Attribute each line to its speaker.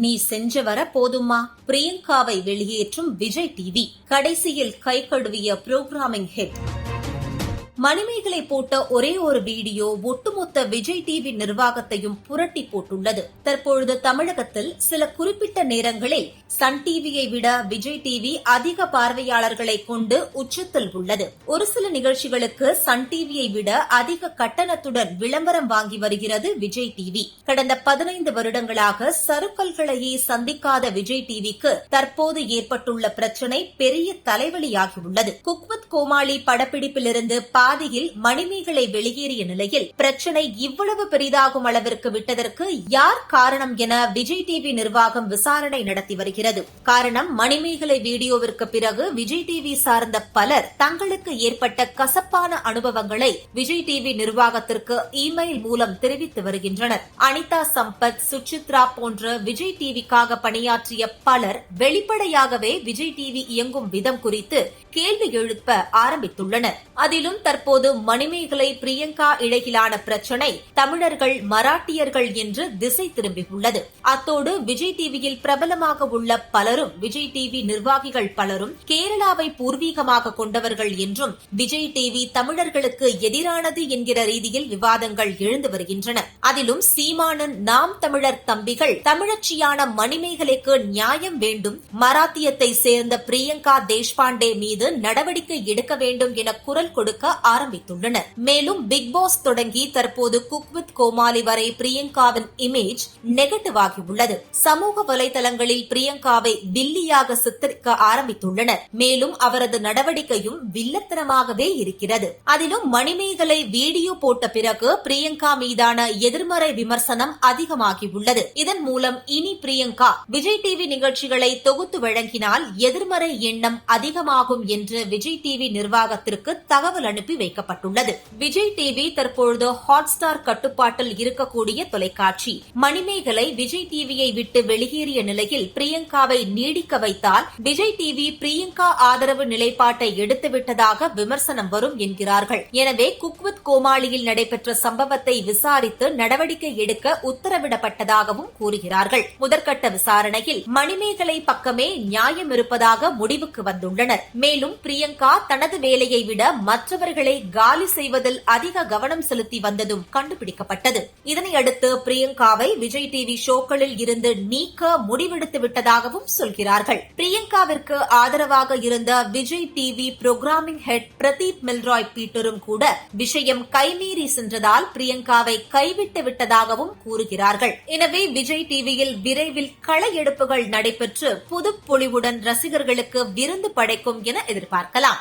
Speaker 1: நீ சென்று வர போதுமா? பிரியங்காவை வெளியேற்றும் விஜய் டிவி. கடைசியில் கை கழுவிய புரோகிராமிங் ஹெட் மணிமேகலை போட்ட ஒரே ஒரு வீடியோ ஒட்டுமொத்த விஜய் டிவி நிர்வாகத்தையும் புரட்டி போட்டுள்ளது. தற்பொழுது தமிழகத்தில் சில குறிப்பிட்ட நேரங்களில் சன் டிவியை விட விஜய் டிவி அதிக பார்வையாளர்களை கொண்டு உச்சத்தில் உள்ளது. ஒரு சில நிகழ்ச்சிகளுக்கு சன் டிவியை விட அதிக கட்டணத்துடன் விளம்பரம் வாங்கி வருகிறது விஜய் டிவி. கடந்த பதினைந்து வருடங்களாக சறுக்கல்களையே சந்திக்காத விஜய் டிவிக்கு தற்போது ஏற்பட்டுள்ள பிரச்சினை பெரிய தலைவலியாகியுள்ளது. குக்வத் கோமாளி படப்பிடிப்பிலிருந்து பாதியில் மணிமேகலை வெளியேறிய நிலையில் பிரச்சினை இவ்வளவு பெரிதாகும் அளவிற்கு விட்டதற்கு யார் காரணம் என விஜய் டிவி நிர்வாகம் விசாரணை நடத்தி வருகிறது. காரணம் மணிமேகலை வீடியோவிற்கு பிறகு விஜய் டிவி சார்ந்த பலர் தங்களுக்கு ஏற்பட்ட கசப்பான அனுபவங்களை விஜய் டிவி நிர்வாகத்திற்கு இமெயில் மூலம் தெரிவித்து வருகின்றனர். அனிதா சம்பத் சுச்சித்ரா போன்ற விஜய் டிவிக்காக பணியாற்றிய பலர் வெளிப்படையாகவே விஜய் டிவி இயங்கும் விதம் குறித்து கேள்வி எழுப்ப ஆரம்பித்துள்ளனர். அதிலும் தற்போது மணிமேகலை பிரியங்கா இடையிலான பிரச்சினை தமிழர்கள் மராட்டியர்கள் என்று திசை திரும்பியுள்ளது. அத்தோடு விஜய் டிவியில் பிரபலமாக உள்ள பலரும் விஜய் டிவி நிர்வாகிகள் பலரும் கேரளாவை பூர்வீகமாக கொண்டவர்கள் என்றும் விஜய் டிவி தமிழர்களுக்கு எதிரானது என்கிற ரீதியில் விவாதங்கள் எழுந்து வருகின்றன. அதிலும் சீமானன் நாம் தமிழர் தம்பிகள் தமிழச்சியான மணிமேகலைக்கு நியாயம் வேண்டும் மராத்தியத்தை சேர்ந்த பிரியங்கா தேஷ்பாண்டே மீது நடவடிக்கை எடுக்க வேண்டும் என குரல் கொடுக்க ஆரம்பித்துள்ளனர். மேலும் பிக் பாஸ் தொடங்கி தற்போது குக் வித் கோமாளி வரை பிரியங்காவின் இமேஜ் நெகட்டிவ் ஆகியுள்ளது. சமூக வலைதளங்களில் பிரியங்காவை வில்லியாக சித்தரிக்க ஆரம்பித்துள்ளனர். மேலும் அவரது நடவடிக்கையும் வில்லத்தனமாகவே இருக்கிறது. அதிலும் மணிமேகலை வீடியோ போட்ட பிறகு பிரியங்கா மீதான எதிர்மறை விமர்சனம் அதிகமாகியுள்ளது. இதன் மூலம் இனி பிரியங்கா விஜய் டிவி நிகழ்ச்சிகளை தொகுத்து வழங்கினால் எதிர்மறை எண்ணம் அதிகமாகும் என்று விஜய் டிவி டிவி நிர்வாகத்திற்கு தகவல் அனுப்பி வைக்கப்பட்டுள்ளது. விஜய் டிவி தற்பொழுது ஹாட்ஸ்டார் கட்டுப்பாட்டில் இருக்கக்கூடிய தொலைக்காட்சி. மணிமேகலை விஜய் டிவியை விட்டு வெளியேறிய நிலையில் பிரியங்காவை நீடிக்க வைத்தால் விஜய் டிவி பிரியங்கா ஆதரவு நிலைப்பாட்டை எடுத்துவிட்டதாக விமர்சனம் வரும் என்கிறார்கள். எனவே குக்வத் கோமாளியில் நடைபெற்ற சம்பவத்தை விசாரித்து நடவடிக்கை எடுக்க உத்தரவிடப்பட்டதாகவும் கூறுகிறார்கள். முதற்கட்ட விசாரணையில் மணிமேகலை பக்கமே நியாயம் இருப்பதாக முடிவுக்கு வந்துள்ளனர். மேலும் பிரியங்கா தனது வேலையை விட மற்றவர்களை காலி செய்வதில் அதிக கவனம் செலுத்தி வந்ததும் கண்டுபிடிக்கப்பட்டது. இதனையடுத்து பிரியங்காவை விஜய் டிவி ஷோக்களில் இருந்து நீக்க முடிவெடுத்து விட்டதாகவும் சொல்கிறார்கள். பிரியங்காவிற்கு ஆதரவாக இருந்த Vijay TV programming head Pradeep Milroy பீட்டரும் கூட விஷயம் கைமீறி சென்றதால் பிரியங்காவை கைவிட்டு விட்டதாகவும் கூறுகிறார்கள். எனவே விஜய் டிவியில் விரைவில் களை எடுப்புகள் நடைபெற்று புதுப்பொழிவுடன் ரசிகர்களுக்கு விருந்து படைக்கும் என எதிர்பார்க்கலாம்.